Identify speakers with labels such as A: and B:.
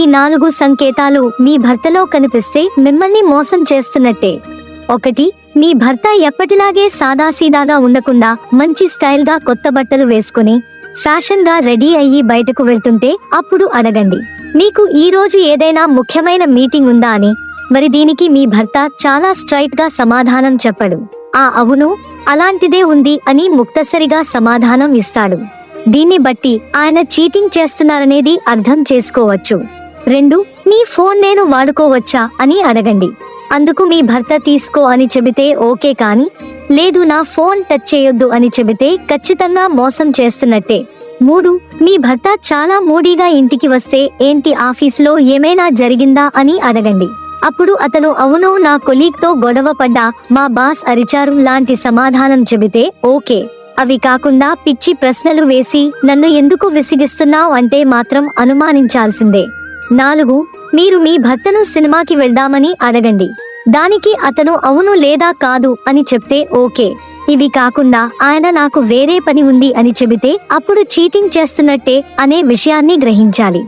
A: ఈ నాలుగు సంకేతాలు మీ భర్తలో కనిపిస్తే మిమ్మల్ని మోసం చేస్తున్నట్టే. ఒకటి మీ భర్త ఎప్పటిలాగే సాదాసీదాగా ఉండకుండా మంచి స్టైల్గా కొత్త బట్టలు వేసుకుని ఫ్యాషన్గా రెడీ అయ్యి బయటకు వెళ్తుంటే అప్పుడు అడగండి. మీకు ఈ రోజు ఏదైనా ముఖ్యమైన మీటింగ్ ఉందా అని. మరి దీనికి మీ భర్త చాలా స్ట్రైట్గా సమాధానం చెప్పడు. ఆ అవును అలాంటిదే ఉంది అని ముక్తసరిగా సమాధానం ఇస్తాడు. దీన్ని బట్టి ఆయన చీటింగ్ చేస్తున్నారనేది అర్థం చేసుకోవచ్చు. రెండు మీ ఫోన్ నేను వాడుకోవచ్చా అని అడగండి. అందుకు మీ భర్త తీసుకో అని చెబితే ఓకే కాని లేదు నా ఫోన్ టచ్ చేయొద్దు అని చెబితే ఖచ్చితంగా మోసం చేస్తున్నట్టే. మూడు మీ భర్త చాలా మూడీగా ఇంటికి వస్తే ఏంటి ఆఫీసులో ఏమైనా జరిగిందా అని అడగండి. అప్పుడు అతను అవును నా కొలీగ్తో గొడవ పడ్డా మా బాస్ అరిచారు లాంటి సమాధానం చెబితే ఓకే. అవి కాకుండా పిచ్చి ప్రశ్నలు వేసి నన్ను ఎందుకు విసిగిస్తున్నావు అంటే మాత్రం అనుమానించాల్సిందే. నాలుగు మీరు మీ భర్తను సినిమాకి వెళ్దామని అడగండి. దానికి అతను అవును లేదా కాదు అని చెప్తే ఓకే. ఇవి కాకుండా ఆయన నాకు వేరే పని ఉంది అని చెబితే అప్పుడు చీటింగ్ చేస్తున్నట్టే అనే విషయాన్ని గ్రహించాలి.